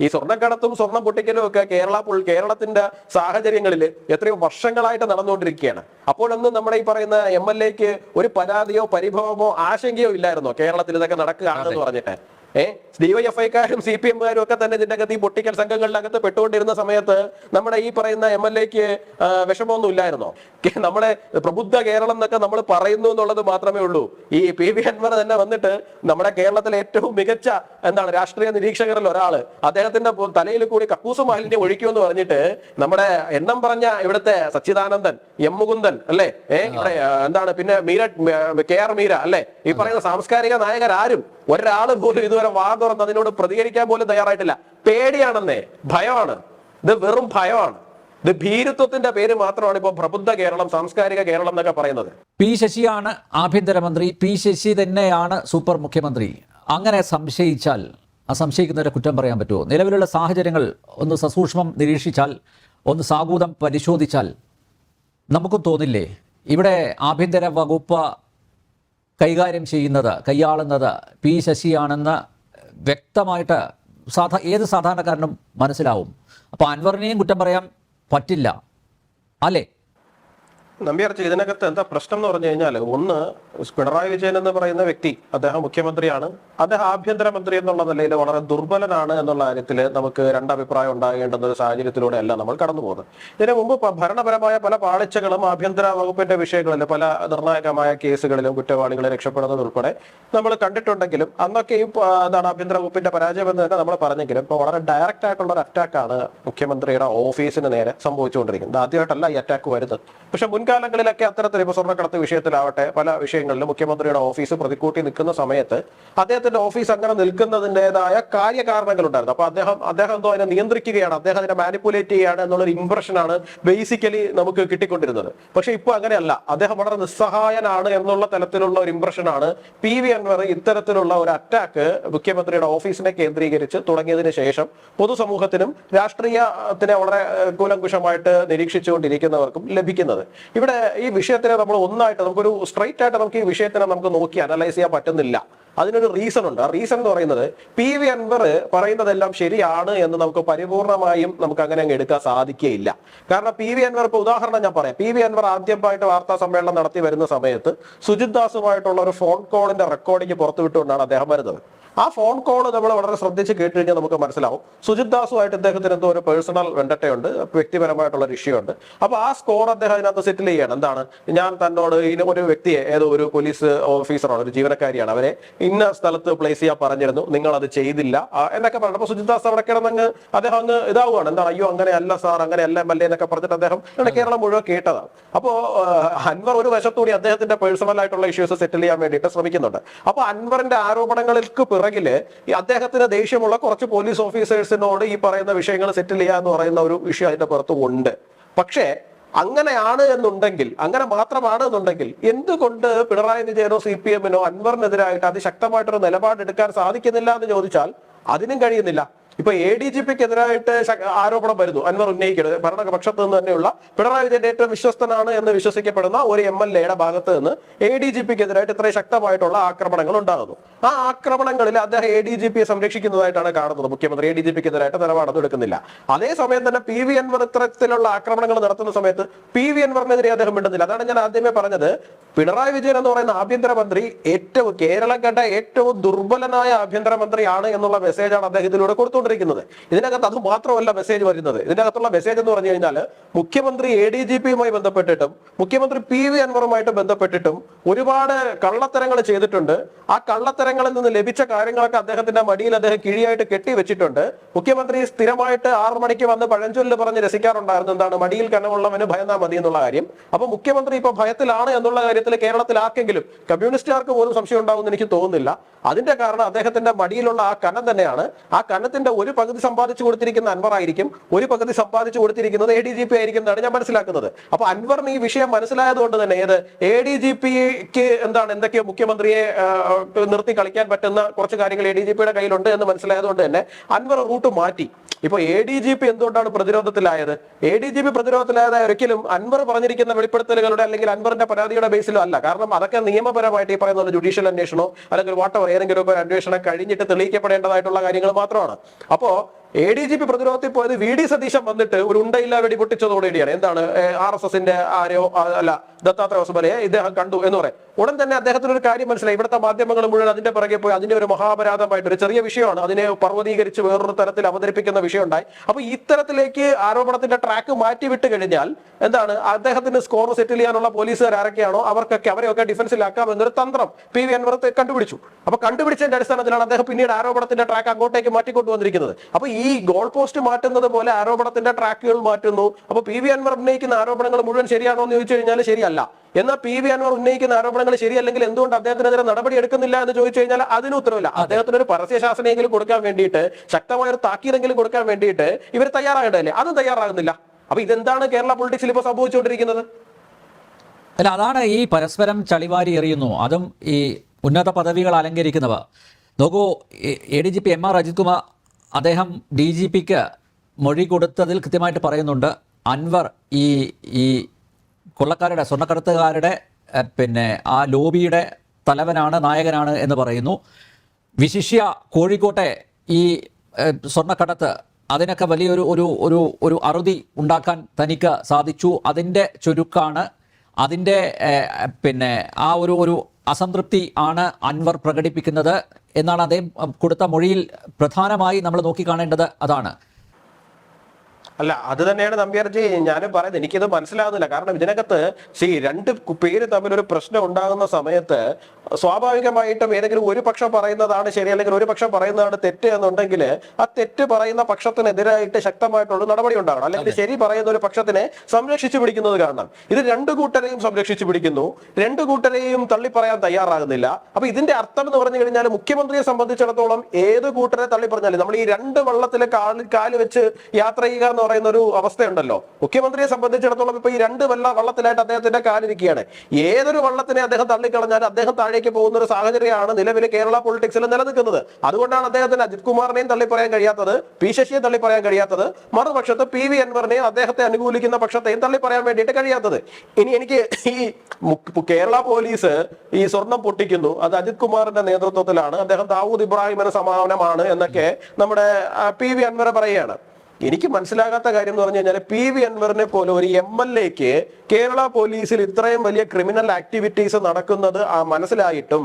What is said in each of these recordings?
ഈ സ്വർണക്കടത്തും സ്വർണം പൊട്ടിക്കലും ഒക്കെ കേരള കേരളത്തിന്റെ സാഹചര്യങ്ങളിൽ എത്രയോ വർഷങ്ങളായിട്ട് നടന്നുകൊണ്ടിരിക്കുകയാണ്. അപ്പോഴൊന്നും നമ്മുടെ ഈ പറയുന്ന എം എൽ എക്ക് ഒരു പരാതിയോ പരിഭവമോ ആശങ്കയോ ഇല്ലായിരുന്നോ? കേരളത്തിൽ ഇതൊക്കെ നടക്കുകയാണെന്ന് പറഞ്ഞിട്ട്. ഏഹ് ഡിവൈഎഫ്ഐക്കാരും സി പി എമ്മുകാരും ഒക്കെ തന്നെ ഇതിന്റെ അകത്ത് ഈ പൊട്ടിക്കൽ അകത്ത് പെട്ടുകൊണ്ടിരുന്ന സമയത്ത് നമ്മുടെ ഈ പറയുന്ന എം എൽ എക്ക് വിഷമമൊന്നും ഇല്ലായിരുന്നോ നമ്മളെ നമ്മുടെ പ്രബുദ്ധ കേരളം എന്നൊക്കെ നമ്മൾ പറയുന്നു എന്നുള്ളത് മാത്രമേ ഉള്ളൂ. ഈ പി വി അൻവർ തന്നെ വന്നിട്ട് നമ്മുടെ കേരളത്തിലെ ഏറ്റവും മികച്ച എന്താണ് രാഷ്ട്രീയ നിരീക്ഷകരിൽ ഒരാൾ അദ്ദേഹത്തിന്റെ തലയിൽ കൂടി കക്കൂസ് മാലിന്യം ഒഴിക്കുമെന്ന് പറഞ്ഞിട്ട് നമ്മുടെ എണ്ണം പറഞ്ഞ ഇവിടുത്തെ സച്ചിദാനന്ദൻ എം മുകുന്ദൻ അല്ലെ? ഏഹ് ഇവിടെ എന്താണ് പിന്നെ മീര കെ ആർ മീര അല്ലെ? ഈ പറയുന്ന സാംസ്കാരിക നായകരാരും ഒരാൾ പോലും ഇതുവരെ വാ തുറന്ന് അതിനോട് പ്രതികരിക്കാൻ പോലും തയ്യാറായിട്ടില്ല. പേടിയാണെന്നേ. ഭയമാണ്. ഇത് വെറും ഭയമാണ്. ഇത് ഭീരുത്വത്തിന്റെ പേര് മാത്രമാണ് ഇപ്പൊ പ്രബുദ്ധ കേരളം സാംസ്കാരിക കേരളം എന്നൊക്കെ പറയുന്നത്. പി ശശിയാണ് ആഭ്യന്തരമന്ത്രി. പി ശശി തന്നെയാണ് സൂപ്പർ മുഖ്യമന്ത്രി. അങ്ങനെ സംശയിച്ചാൽ ആ സംശയിക്കുന്നവരെ കുറ്റം പറയാൻ പറ്റുമോ? നിലവിലുള്ള സാഹചര്യങ്ങൾ ഒന്ന് സസൂക്ഷ്മം നിരീക്ഷിച്ചാൽ ഒന്ന് സാഗൂതം പരിശോധിച്ചാൽ നമുക്കും തോന്നില്ലേ? ഇവിടെ ആഭ്യന്തര വകുപ്പ് കൈകാര്യം ചെയ്യുന്നത് കൈയാളുന്നത് പി ശശിയാണെന്ന് വ്യക്തമായിട്ട് സാധാ ഏത് സാധാരണക്കാരനും മനസ്സിലാവും. അപ്പോൾ അൻവറിനെയും കുറ്റം പറയാൻ പറ്റില്ല. അല്ലേ? നമ്പ്യാർച്ച ഇതിനകത്ത് എന്താ പ്രശ്നം എന്ന് പറഞ്ഞു കഴിഞ്ഞാൽ ഒന്ന് പിണറായി വിജയൻ എന്ന് പറയുന്ന വ്യക്തി അദ്ദേഹം മുഖ്യമന്ത്രിയാണ്. അദ്ദേഹം ആഭ്യന്തരമന്ത്രി എന്നുള്ള നിലയിൽ വളരെ ദുർബലനാണ് എന്നുള്ള കാര്യത്തിൽ നമുക്ക് രണ്ടഭിപ്രായം ഉണ്ടാകേണ്ടുന്ന ഒരു സാഹചര്യത്തിലൂടെ അല്ല നമ്മൾ കടന്നു പോകുന്നത്. ഇതിനു മുമ്പ് ഭരണപരമായ പല പാളിച്ചകളും ആഭ്യന്തര വകുപ്പിന്റെ വിഷയങ്ങളിൽ പല നിർണായകമായ കേസുകളിലും കുറ്റവാളികളെ രക്ഷപ്പെടുന്നത് ഉൾപ്പെടെ നമ്മൾ കണ്ടിട്ടുണ്ടെങ്കിലും അന്നൊക്കെ ഈ എന്താണ് ആഭ്യന്തര വകുപ്പിന്റെ പരാജയം എന്ന് തന്നെ നമ്മൾ പറഞ്ഞെങ്കിലും ഇപ്പോൾ വളരെ ഡയറക്റ്റ് ആയിട്ടുള്ള ഒരു അറ്റാക്കാണ് മുഖ്യമന്ത്രിയുടെ ഓഫീസിന് നേരെ സംഭവിച്ചുകൊണ്ടിരിക്കുന്നത്. ആദ്യമായിട്ടല്ല ഈ അറ്റാക്ക് വരുന്നത്. പക്ഷെ മുൻകാലങ്ങളിലൊക്കെ അത്തരത്തിൽ ഇപ്പോൾ സ്വർണക്കടത്ത് വിഷയത്തിലാവട്ടെ പല വിഷയങ്ങളിലും മുഖ്യമന്ത്രിയുടെ ഓഫീസ് പ്രതിക്കൂട്ടി നിൽക്കുന്ന സമയത്ത് അദ്ദേഹത്തിന്റെ ഓഫീസ് അങ്ങനെ നിൽക്കുന്നതിന്റെതായ കാര്യകാരണങ്ങൾ ഉണ്ടായിരുന്നു അപ്പൊ അദ്ദേഹം അദ്ദേഹം എന്തോ അതിനെ നിയന്ത്രിക്കുകയാണ് അദ്ദേഹം അതിനെ മാനിപ്പുലേറ്റ് ചെയ്യുകയാണ് എന്നുള്ളൊരു ഇംപ്രഷനാണ് ബേസിക്കലി നമുക്ക് കിട്ടിക്കൊണ്ടിരുന്നത്. പക്ഷെ ഇപ്പൊ അങ്ങനെയല്ല. അദ്ദേഹം വളരെ നിസ്സഹായനാണ് എന്നുള്ള തലത്തിലുള്ള ഒരു ഇംപ്രഷനാണ് പി വി അൻവർ ഇത്തരത്തിലുള്ള ഒരു അറ്റാക്ക് മുഖ്യമന്ത്രിയുടെ ഓഫീസിനെ കേന്ദ്രീകരിച്ച് തുടങ്ങിയതിന് ശേഷം പൊതുസമൂഹത്തിനും രാഷ്ട്രീയത്തിനെ വളരെ കൂലങ്കുഷമായിട്ട് നിരീക്ഷിച്ചുകൊണ്ടിരിക്കുന്നവർക്കും ലഭിക്കുന്നത്. ഇവിടെ ഈ വിഷയത്തിനെ നമ്മൾ ഒന്നായിട്ട് നമുക്കൊരു സ്ട്രൈറ്റ് ആയിട്ട് നമുക്ക് ഈ വിഷയത്തിനെ നമുക്ക് നോക്കി അനലൈസ് ചെയ്യാൻ പറ്റുന്നില്ല. അതിനൊരു റീസൺ ഉണ്ട്. ആ റീസൺ എന്ന് പറയുന്നത് പി വി അൻവർ പറയുന്നതെല്ലാം ശരിയാണ് എന്ന് നമുക്ക് പരിപൂർണമായും നമുക്ക് അങ്ങനെ അങ്ങ് എടുക്കാൻ സാധിക്കുകയില്ല. കാരണം പി വി അൻവർ ഇപ്പൊ ഉദാഹരണം ഞാൻ പറയാം. പി വി അൻവർ ആദ്യമായിട്ട് വാർത്താ സമ്മേളനം നടത്തി വരുന്ന സമയത്ത് സുജിത് ദാസുമായിട്ടുള്ള ഒരു ഫോൺ കോളിന്റെ റെക്കോർഡിങ് പുറത്തുവിട്ടുകൊണ്ടാണ് അദ്ദേഹം വരുന്നത്. ആ ഫോൺ കോൾ നമ്മൾ വളരെ ശ്രദ്ധിച്ച് കേട്ട് കഴിഞ്ഞാൽ നമുക്ക് മനസ്സിലാവും. സുജിത് ദാസുമായിട്ട് ഇദ്ദേഹത്തിന് എന്തോ ഒരു പേഴ്സണൽ വെണ്ടട്ടയുണ്ട് വ്യക്തിപരമായിട്ടുള്ള ഒരു ഇഷ്യൂ ഉണ്ട്. അപ്പൊ ആ സ്കോർ അദ്ദേഹം അതിനകത്ത് സെറ്റിൽ ചെയ്യണം. എന്താണ്? ഞാൻ തന്നോട് ഇനി ഒരു വ്യക്തിയെ ഏതോ ഒരു പോലീസ് ഓഫീസറാണ് ഒരു ജീവനക്കാരിയാണ്. അവരെ ഇന്ന സ്ഥലത്ത് പ്ലേസ് ചെയ്യാൻ പറഞ്ഞിരുന്നു. നിങ്ങൾ അത് ചെയ്തില്ല. എന്നൊക്കെ പറഞ്ഞു അപ്പൊ സുജിത് ദാസ് അവിടെ കിടന്നങ്ങ് അദ്ദേഹം അങ്ങ് ഇതാവുകയാണ്. എന്താണ്? അയ്യോ അങ്ങനെ അല്ല സാർ അങ്ങനെ അല്ല എം എൽ എ എന്നൊക്കെ പറഞ്ഞിട്ട് അദ്ദേഹം കേരളം മുഴുവൻ കേട്ടതാണ്. അപ്പോ അൻവർ ഒരു വശത്തുകൂടി അദ്ദേഹത്തിന്റെ പേഴ്സണൽ ആയിട്ടുള്ള ഇഷ്യൂസ് സെറ്റിൽ ചെയ്യാൻ വേണ്ടിയിട്ട് ശ്രമിക്കുന്നുണ്ട്. അപ്പൊ അൻവറിന്റെ ആരോപണങ്ങൾക്ക് പിറകിൽ ഈ അദ്ദേഹത്തിന് ദേഷ്യമുള്ള കുറച്ച് പോലീസ് ഓഫീസേഴ്സിനോട് ഈ പറയുന്ന വിഷയങ്ങൾ സെറ്റിൽ ചെയ്യുക എന്ന് പറയുന്ന ഒരു വിഷയം അതിന്റെ പുറത്ത് ഉണ്ട് പക്ഷേ അങ്ങനെയാണ് എന്നുണ്ടെങ്കിൽ അങ്ങനെ മാത്രമാണ് എന്നുണ്ടെങ്കിൽ എന്തുകൊണ്ട് പിണറായി വിജയനോ സി പി എമ്മിനോ അൻവറിനെതിരായിട്ട് അതിശക്തമായിട്ടൊരു നിലപാടെടുക്കാൻ സാധിക്കുന്നില്ല എന്ന് ചോദിച്ചാൽ അതിനും കഴിയുന്നില്ല. ഇപ്പൊ എ ഡി ജി പിക്ക് എതിരായിട്ട് ആരോപണം വരുന്നു. അൻവർ ഉന്നയിക്കരുത്. ഭരണപക്ഷത്ത് നിന്ന് തന്നെയുള്ള പിണറായി വിജയന്റെ ഏറ്റവും വിശ്വസ്തനാണ് എന്ന് വിശ്വസിക്കപ്പെടുന്ന ഒരു എം എൽ എയുടെ ഭാഗത്ത് നിന്ന് എ ഡി ജി പിക്ക് എതിരായിട്ട് ഇത്രയും ശക്തമായിട്ടുള്ള ആക്രമണങ്ങൾ ഉണ്ടാകുന്നു. ആ ആക്രമണങ്ങളിൽ അദ്ദേഹം എ ഡി ജി പിയെ സംരക്ഷിക്കുന്നതായിട്ടാണ് കാണുന്നത്. മുഖ്യമന്ത്രി എ ഡി ജി പിക്ക് എതിരായിട്ട് നിലപാടൊന്നും എടുക്കുന്നില്ല. അതേസമയം തന്നെ പി വി അൻവർ ഇത്തരത്തിലുള്ള ആക്രമണങ്ങൾ നടത്തുന്ന സമയത്ത് പി വി അൻവറിനെതിരെ അദ്ദേഹം മിണ്ടുന്നില്ല. അതാണ് ഞാൻ ആദ്യമേ പറഞ്ഞത്. പിണറായി വിജയൻ എന്ന് പറയുന്ന ആഭ്യന്തരമന്ത്രി ഏറ്റവും കേരളം കണ്ട ഏറ്റവും ദുർബലനായ ആഭ്യന്തരമന്ത്രിയാണ് എന്നുള്ള മെസ്സേജാണ് അദ്ദേഹത്തിലൂടെ കൊടുത്തുകൊണ്ടിരിക്കുന്നത്. ഇതിനകത്ത് അത് മാത്രമല്ല മെസ്സേജ് വരുന്നത്. ഇതിനകത്തുള്ള മെസ്സേജ് എന്ന് പറഞ്ഞു കഴിഞ്ഞാൽ മുഖ്യമന്ത്രി എ ഡി ജി പിയുമായി ബന്ധപ്പെട്ടിട്ടും മുഖ്യമന്ത്രി പി വി അൻവറുമായിട്ട് ബന്ധപ്പെട്ടിട്ടും ഒരുപാട് കള്ളത്തരങ്ങൾ ചെയ്തിട്ടുണ്ട്. ആ കള്ളത്തരങ്ങളിൽ നിന്ന് ലഭിച്ച കാര്യങ്ങളൊക്കെ അദ്ദേഹത്തിന്റെ മടിയിൽ അദ്ദേഹം കിഴിയായിട്ട് കെട്ടി വെച്ചിട്ടുണ്ട്. മുഖ്യമന്ത്രി സ്ഥിരമായിട്ട് ആറു മണിക്ക് വന്ന് പഴഞ്ചൊല്ല് പറഞ്ഞ് രസിക്കാറുണ്ടായിരുന്നു. എന്താണ് മടിയിൽ കനമുള്ളവന് ഭയന്നാ മതി എന്നുള്ള കാര്യം. അപ്പൊ മുഖ്യമന്ത്രി ഇപ്പൊ ഭയത്തിലാണ് എന്നുള്ള കാര്യത്തിൽ കേരളത്തിൽ ആർക്കെങ്കിലും കമ്മ്യൂണിസ്റ്റുകാർക്ക് പോലും സംശയം ഉണ്ടാവുമെന്ന് എനിക്ക് തോന്നുന്നില്ല. അതിന്റെ കാരണം അദ്ദേഹത്തിന്റെ മടിയിലുള്ള ആ കനം തന്നെയാണ്. ആ കനത്തിന്റെ ഒരു പകുതി സമ്പാദിച്ചു കൊടുത്തിരിക്കുന്ന അൻവർ ആയിരിക്കും. ഒരു പകുതി സമ്പാദിച്ചു കൊടുത്തിരിക്കുന്നത് എ ഡി ജി പി ആയിരിക്കും എന്നാണ് ഞാൻ മനസ്സിലാക്കുന്നത്. അപ്പൊ അൻവറിന് ഈ വിഷയം മനസ്സിലായതുകൊണ്ട് തന്നെ ഏത്? എ ഡി ജി പിക്ക് എന്താണ് എന്തൊക്കെയോ മുഖ്യമന്ത്രിയെ നിർത്തി കളിക്കാൻ പറ്റുന്ന കുറച്ച് കാര്യങ്ങൾ എ ഡി ജി പിയുടെ കയ്യിലുണ്ട് എന്ന് മനസ്സിലായതുകൊണ്ട് തന്നെ അൻവർ റൂട്ട് മാറ്റി. ഇപ്പൊ എ ഡി ജി പി എന്തുകൊണ്ടാണ് പ്രതിരോധത്തിലായത്? എ ഡി ജി പി പ്രതിരോധത്തിലായത് ഒരിക്കലും അൻവർ പറഞ്ഞിരിക്കുന്ന വെളിപ്പെടുത്തലുകളുടെ അല്ലെങ്കിൽ അൻവറിന്റെ പരാതിയുടെ ബേസിലോ അല്ല. കാരണം അതൊക്കെ നിയമപരമായിട്ട് ഈ പറയുന്ന ജുഡീഷ്യൽ അന്വേഷണമോ അല്ലെങ്കിൽ വാട്ടവർ ഏതെങ്കിലും ഒരു അന്വേഷണം കഴിഞ്ഞിട്ട് തെളിയിക്കപ്പെടേണ്ടതായിട്ടുള്ള കാര്യങ്ങൾ മാത്രമാണ്. അപ്പോ എ ഡി ജി പി പ്രതിരോധത്തിൽ പോയത് വി ഡി സതീശൻ വന്നിട്ട് ഒരു ഉണ്ടയില്ല വെടിപൊട്ടിച്ചതോടുകൂടിയാണ് എന്താണ്? ആർ എസ് എസിന്റെ ആരോ അല്ല ദത്താത്രേയ ഹോസ്ബലയെ ഇദ്ദേഹം കണ്ടു എന്ന് പറയും. ഉടൻ തന്നെ അദ്ദേഹത്തിന് ഒരു കാര്യം മനസ്സിലായി. ഇവിടുത്തെ മാധ്യമങ്ങൾ മുഴുവൻ അതിന്റെ പുറകെ പോയി അതിന്റെ ഒരു മഹാപരാധമായിട്ട് ഒരു ചെറിയ വിഷയമാണ്. അതിനെ പർവതീകരിച്ച് വേറൊരു തരത്തിൽ അവതരിപ്പിക്കുന്ന വിഷയം ഉണ്ടായി അപ്പൊ ഇത്തരത്തിലേക്ക് ആരോപണത്തിന്റെ ട്രാക്ക് മാറ്റി വിട്ട് കഴിഞ്ഞാൽ എന്താണ്? അദ്ദേഹത്തിന് സ്കോർ സെറ്റിൽ ചെയ്യാനുള്ള പോലീസുകാർ ആരൊക്കെയാണോ അവർക്കൊക്കെ അവരെയൊക്കെ ഡിഫൻസിലാക്കാം എന്നൊരു തന്ത്രം പി വി അൻവർ കണ്ടുപിടിച്ചു. അപ്പൊ കണ്ടുപിടിച്ചതിന്റെ അടിസ്ഥാനത്തിലാണ് അദ്ദേഹം പിന്നീട് ആരോപണത്തിന്റെ ട്രാക്ക് അങ്ങോട്ടേക്ക് മാറ്റിക്കൊണ്ടുവന്നിരിക്കുന്നത് അപ്പൊ ഈ ഗോൾ പോസ്റ്റ് മാറ്റുന്നത് പോലെ ആരോപണത്തിന്റെ ട്രാക്കുകൾ മാറ്റുന്നു. അപ്പൊ പി വി അൻവർ ഉന്നയിക്കുന്ന ആരോപണങ്ങൾ മുഴുവൻ ശരിയാണോ എന്ന് ചോദിച്ചു കഴിഞ്ഞാൽ ശരിയല്ല. എന്നാൽ പി വി അൻവർ ഉന്നയിക്കുന്ന ആരോപണങ്ങൾ ശരിയല്ലെങ്കിൽ എന്തുകൊണ്ട് അദ്ദേഹത്തിനെതിരെ നടപടി എടുക്കുന്നില്ല എന്ന് ചോദിച്ചു കഴിഞ്ഞാൽ അതിന് ഉത്തരവില്ല. അദ്ദേഹത്തിന് ഒരു പരസ്യ പരസ്യശാസനയെങ്കിലും കൊടുക്കാൻ വേണ്ടിയിട്ട് ശക്തമായ ഒരു താക്കീതെങ്കിലും കൊടുക്കാൻ വേണ്ടിയിട്ട് ഇവർ തയ്യാറാകേണ്ടതല്ലേ? അതും തയ്യാറാകുന്നില്ല. അപ്പൊ ഇതെന്താണ് കേരള പൊളിറ്റിക്സിൽ ഇപ്പോൾ സംഭവിച്ചുകൊണ്ടിരിക്കുന്നത്? അല്ല അതാണ് ഈ പരസ്പരം ചളിവാരി എറിയുന്നു. അതും ഈ ഉന്നത പദവികൾ അലങ്കരിക്കുന്നവ. നോക്കൂ A D G P M R Ajith Kumar അദ്ദേഹം ഡി ജി പിക്ക് മൊഴി കൊടുത്തതിൽ കൃത്യമായിട്ട് പറയുന്നുണ്ട്. അൻവർ ഈ ഈ കൊള്ളക്കാരുടെ സ്വർണക്കടത്തുകാരുടെ പിന്നെ ആ ലോബിയുടെ തലവനാണ് നായകനാണ് എന്ന് പറയുന്നു. വിശിഷ്യ കോഴിക്കോട്ടെ ഈ സ്വർണക്കടത്ത് അതിനൊക്കെ വലിയൊരു ഒരു ഒരു ഒരു അറുതി ഉണ്ടാക്കാൻ തനിക്ക് സാധിച്ചു. അതിന്റെ ചുരുക്കാണ്. അതിന്റെ പിന്നെ ആ ഒരു ഒരു അസംതൃപ്തി ആണ് അൻവർ പ്രകടിപ്പിക്കുന്നത്. എന്നാണ് അദ്ദേഹം കൊടുത്ത മൊഴിയിൽ പ്രധാനമായി നമ്മൾ നോക്കിക്കാണേണ്ടത് അതാണ്. അല്ല അത് തന്നെയാണ് നമ്പ്യാർജി ഞാൻ പറയുന്നത് എനിക്കിത് മനസ്സിലാകുന്നില്ല കാരണം ഇതിനകത്ത് സി രണ്ട് പേര് തമ്മിൽ ഒരു പ്രശ്നം ഉണ്ടാകുന്ന സമയത്ത് സ്വാഭാവികമായിട്ടും ഏതെങ്കിലും ഒരു പക്ഷം പറയുന്നതാണ് ശരി അല്ലെങ്കിൽ ഒരു പക്ഷം പറയുന്നതാണ് തെറ്റ് എന്നുണ്ടെങ്കിൽ ആ തെറ്റ് പറയുന്ന പക്ഷത്തിനെതിരായിട്ട് ശക്തമായിട്ടുള്ള നടപടി ഉണ്ടാകണം അല്ലെങ്കിൽ ശരി പറയുന്ന ഒരു പക്ഷത്തിനെ സംരക്ഷിച്ചു പിടിക്കുന്നത് കാണണം. ഇത് രണ്ടു കൂട്ടരെയും സംരക്ഷിച്ചു പിടിക്കുന്നു. രണ്ടു കൂട്ടരെയും തള്ളി പറയാൻ തയ്യാറാകുന്നില്ല. അപ്പൊ ഇതിന്റെ അർത്ഥം എന്ന് പറഞ്ഞു കഴിഞ്ഞാൽ മുഖ്യമന്ത്രിയെ സംബന്ധിച്ചിടത്തോളം ഏത് കൂട്ടരെ തള്ളി പറഞ്ഞാലും നമ്മൾ ഈ രണ്ട് വള്ളത്തിലെ കാൽ കാൽ വെച്ച് യാത്ര ചെയ്യുക എന്ന് പറയുന്ന ഒരു അവസ്ഥയുണ്ടല്ലോ. മുഖ്യമന്ത്രിയെ സംബന്ധിച്ചിടത്തോളം ഇപ്പൊ ഈ രണ്ട് വള്ള വള്ളത്തിലായിട്ട് അദ്ദേഹത്തിന്റെ കാലിരിക്കുകയാണ്. ഏതൊരു വള്ളത്തിനെ അദ്ദേഹം തള്ളിക്കളഞ്ഞാൽ അദ്ദേഹം താഴേക്ക് പോകുന്ന ഒരു സാഹചര്യമാണ് നിലവിൽ കേരള പൊളിറ്റിക്സിൽ നിലനിൽക്കുന്നത്. അതുകൊണ്ടാണ് അദ്ദേഹത്തിന് അജിത് കുമാറിനെയും തള്ളി പറയാൻ കഴിയാത്തത് പി ശശിയെ തള്ളി പറയാൻ കഴിയാത്തത് മറുപക്ഷത്ത് പി വി അൻവറിനെയും അദ്ദേഹത്തെ അനുകൂലിക്കുന്ന പക്ഷത്തെയും തള്ളി പറയാൻ വേണ്ടിയിട്ട് കഴിയാത്തത്. ഇനി എനിക്ക് ഈ കേരള പോലീസ് ഈ സ്വർണം പൊട്ടിക്കുന്നു. അത് അജിത് കുമാറിന്റെ നേതൃത്വത്തിലാണ്. അദ്ദേഹം ദാവൂദ് ഇബ്രാഹിമിന് സമാനമാണ് എന്നൊക്കെ നമ്മുടെ പി വി അൻവർ പറയുകയാണ്. എനിക്ക് മനസ്സിലാകാത്ത കാര്യം എന്ന് പറഞ്ഞു കഴിഞ്ഞാൽ പി വി അൻവറിനെ പോലെ ഒരു എം എൽ എക്ക് കേരള പോലീസിൽ ഇത്രയും വലിയ ക്രിമിനൽ ആക്ടിവിറ്റീസ് നടക്കുന്നത് ആ മനസ്സിലായിട്ടും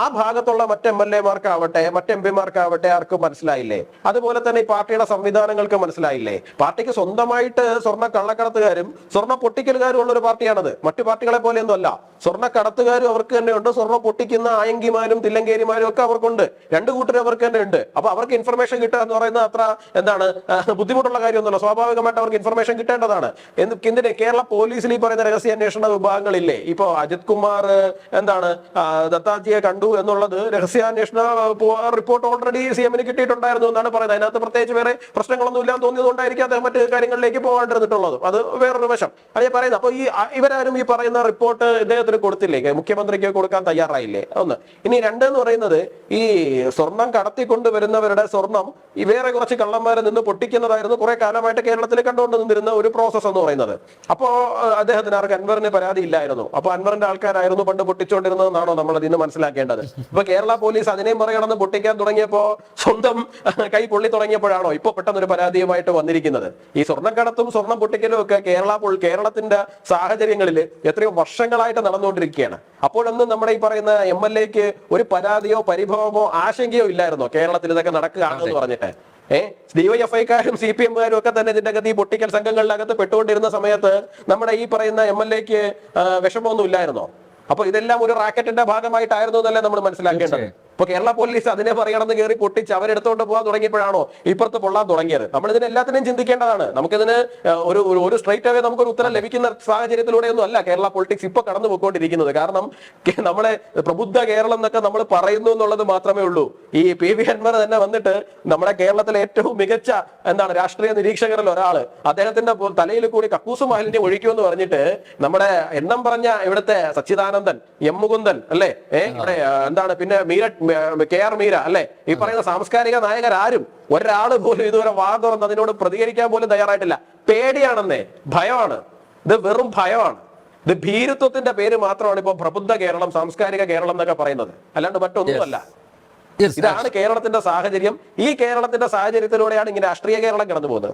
ആ ഭാഗത്തുള്ള മറ്റ് എം എൽ എമാർക്കാവട്ടെ മറ്റ് എം പിമാർക്കാവട്ടെ ആർക്കും മനസ്സിലായില്ലേ? അതുപോലെ തന്നെ ഈ പാർട്ടിയുടെ സംവിധാനങ്ങൾക്ക് മനസ്സിലായില്ലേ? പാർട്ടിക്ക് സ്വന്തമായിട്ട് സ്വർണ കള്ളക്കടത്തുകാരും സ്വർണ പൊട്ടിക്കലുകാരും ഉള്ള ഒരു പാർട്ടിയാണത്. മറ്റു പാർട്ടികളെ പോലെയൊന്നും അല്ല സ്വർണ കടത്തുകാരും അവർക്ക് തന്നെ ഉണ്ട്. സ്വർണ പൊട്ടിക്കുന്ന ആയങ്കിമാരും തില്ലങ്കേരിമാരും ഒക്കെ അവർക്കുണ്ട്. രണ്ടു കൂട്ടരും അവർക്ക് തന്നെ ഉണ്ട്. അപ്പൊ അവർക്ക് ഇൻഫർമേഷൻ കിട്ടുക എന്ന് പറയുന്നത് അത്ര എന്താണ് ബുദ്ധിമുട്ടുള്ള കാര്യമൊന്നുമല്ല. സ്വാഭാവികമായിട്ട് അവർക്ക് ഇൻഫർമേഷൻ കിട്ടേണ്ടതാണ്. എന്തിന്? കേരള പോലീസിൽ ഈ പറയുന്ന രഹസ്യാന്വേഷണ വിഭാഗങ്ങളില്ലേ? ഇപ്പോ അജിത് കുമാർ എന്താണ് ദത്താജിയെ കണ്ടു എന്നുള്ളത് രഹസ്യാന്വേഷണ റിപ്പോർട്ട് ഓൾറെഡി സി എമ്മിന് കിട്ടിയിട്ടുണ്ടായിരുന്നു എന്നാണ് പറയുന്നത്. അതിനകത്ത് പ്രത്യേകിച്ച് വേറെ പ്രശ്നങ്ങളൊന്നും ഇല്ലാന്ന് തോന്നിയതുകൊണ്ടായിരിക്കും അദ്ദേഹം മറ്റു കാര്യങ്ങളിലേക്ക് പോകാണ്ടിരുന്നിട്ടുള്ളത്. അത് വേറൊരു വശം. അത് പറയുന്നത്. അപ്പൊ ഈ ഇവരാരും ഈ പറയുന്ന റിപ്പോർട്ട് ഇദ്ദേഹത്തിന് കൊടുത്തില്ലേ? മുഖ്യമന്ത്രിക്ക് കൊടുക്കാൻ തയ്യാറായില്ലേ? ഒന്ന് ഇനി രണ്ട് എന്ന് പറയുന്നത് ഈ സ്വർണം കടത്തിക്കൊണ്ടുവരുന്നവരുടെ സ്വർണം ഈ വേറെ കുറച്ച് കള്ളന്മാരെ നിന്ന് പൊട്ടിക്കുന്നതായിരുന്നു കുറെ കാലമായിട്ട് കേരളത്തിൽ കണ്ടുകൊണ്ടിരുന്ന നിന്നിരുന്ന ഒരു പ്രോസസ് എന്ന് പറയുന്നത്. അപ്പോ അദ്ദേഹത്തിന് ആർക്ക് അൻവറിന് പരാതി ഇല്ലായിരുന്നു. അപ്പൊ അൻവറിന്റെ ആൾക്കാരായിരുന്നു പണ്ട് പൊട്ടിച്ചുകൊണ്ടിരുന്നതെന്നാണോ നമ്മൾ അതിന് മനസ്സിലാക്കേണ്ടത്. ഇപ്പൊ കേരള പോലീസ് അതിനെയും പറയണമെന്ന് പൊട്ടിക്കാൻ തുടങ്ങിയപ്പോ സ്വന്തം കൈ പൊള്ളി തുടങ്ങിയപ്പോഴാണോ ഇപ്പൊ പെട്ടെന്ന് ഒരു പരാതിയുമായിട്ട് വന്നിരിക്കുന്നത്. ഈ സ്വർണക്കടത്തും സ്വർണം പൊട്ടിക്കലും ഒക്കെ കേരള കേരളത്തിന്റെ സാഹചര്യങ്ങളിൽ എത്രയോ വർഷങ്ങളായിട്ട് നടന്നുകൊണ്ടിരിക്കുകയാണ്. അപ്പോഴൊന്നും നമ്മുടെ ഈ പറയുന്ന എം എൽ എക്ക് ഒരു പരാതിയോ പരിഭവമോ ആശങ്കയോ ഇല്ലായിരുന്നോ? കേരളത്തിൽ ഇതൊക്കെ നടക്കുകയാണെന്ന് പറഞ്ഞിട്ട്. ഏഹ് ഡിവൈഎഫ്ഐക്കാരും സി പി എമ്മുകാരും ഒക്കെ തന്നെ ഇതിന്റെ അകത്ത് ഈ പൊട്ടിക്കൽ സംഘങ്ങളിലകത്ത് പെട്ടുകൊണ്ടിരുന്ന സമയത്ത് നമ്മുടെ ഈ പറയുന്ന എം എൽ എക്ക് വിഷമമൊന്നും ഇല്ലായിരുന്നോ? അപ്പൊ ഇതെല്ലാം ഒരു റാക്കറ്റിന്റെ ഭാഗമായിട്ടായിരുന്നു എന്നല്ലേ നമ്മൾ മനസ്സിലാക്കേണ്ടത്? ഇപ്പൊ കേരള പോലീസ് അതിനെ പറയണമെന്ന് കയറി പൊട്ടിച്ച് അവരെടുത്തോണ്ട് പോകാൻ തുടങ്ങിയപ്പോഴാണോ ഇപ്പുറത്ത് പൊള്ളാൻ തുടങ്ങിയത്? നമ്മൾ ഇതിന് എല്ലാത്തിനെയും ചിന്തിക്കേണ്ടതാണ്. നമുക്കിതിന് ഒരു ഒരു- സ്ട്രൈറ്റ് അവേ നമുക്കൊരു ഉത്തരം ലഭിക്കുന്ന സാഹചര്യത്തിലൂടെയൊന്നും അല്ല കേരള പൊളിറ്റിക്സ് ഇപ്പൊ കടന്നു പോയിക്കൊണ്ടിരിക്കുന്നത്. കാരണം നമ്മളെ പ്രബുദ്ധ കേരളം എന്നൊക്കെ നമ്മൾ പറയുന്നു എന്നുള്ളത് മാത്രമേ ഉള്ളൂ. ഈ പി വി അൻവർ തന്നെ വന്നിട്ട് നമ്മുടെ കേരളത്തിലെ ഏറ്റവും മികച്ച എന്താണ് രാഷ്ട്രീയ നിരീക്ഷകരിൽ ഒരാൾ. അദ്ദേഹത്തിന്റെ തലയിൽ കൂടി കക്കൂസ് മാലിന്യം ഒഴിക്കുമെന്ന് പറഞ്ഞിട്ട് നമ്മുടെ എണ്ണം പറഞ്ഞ ഇവിടുത്തെ സച്ചിദാനന്ദൻ എം മുകുന്ദൻ അല്ലേ? എന്താണ് പിന്നെ മീര മ- കെ ആർ മീര അല്ലെ? ഈ പറയുന്ന സാംസ്കാരിക നായകരാരും ഒരാൾ പോലും ഇതുവരെ വാ തുറന്ന് അതിനോട് പ്രതികരിക്കാൻ പോലും തയ്യാറായിട്ടില്ല. പേടിയാണെന്നേ ഭയമാണ്. ഇത് വെറും ഭയമാണ്. ഇത് ഭീരുത്വത്തിന്റെ പേര് മാത്രമാണ് ഇപ്പൊ പ്രബുദ്ധ കേരളം സാംസ്കാരിക കേരളം എന്നൊക്കെ പറയുന്നത്. അല്ലാണ്ട് മറ്റൊന്നുമല്ല. ഇതാണ് കേരളത്തിന്റെ സാഹചര്യം. ഈ കേരളത്തിന്റെ സാഹചര്യത്തിലൂടെയാണ് ഇങ്ങനെ രാഷ്ട്രീയ കേരളം കടന്നു പോകുന്നത്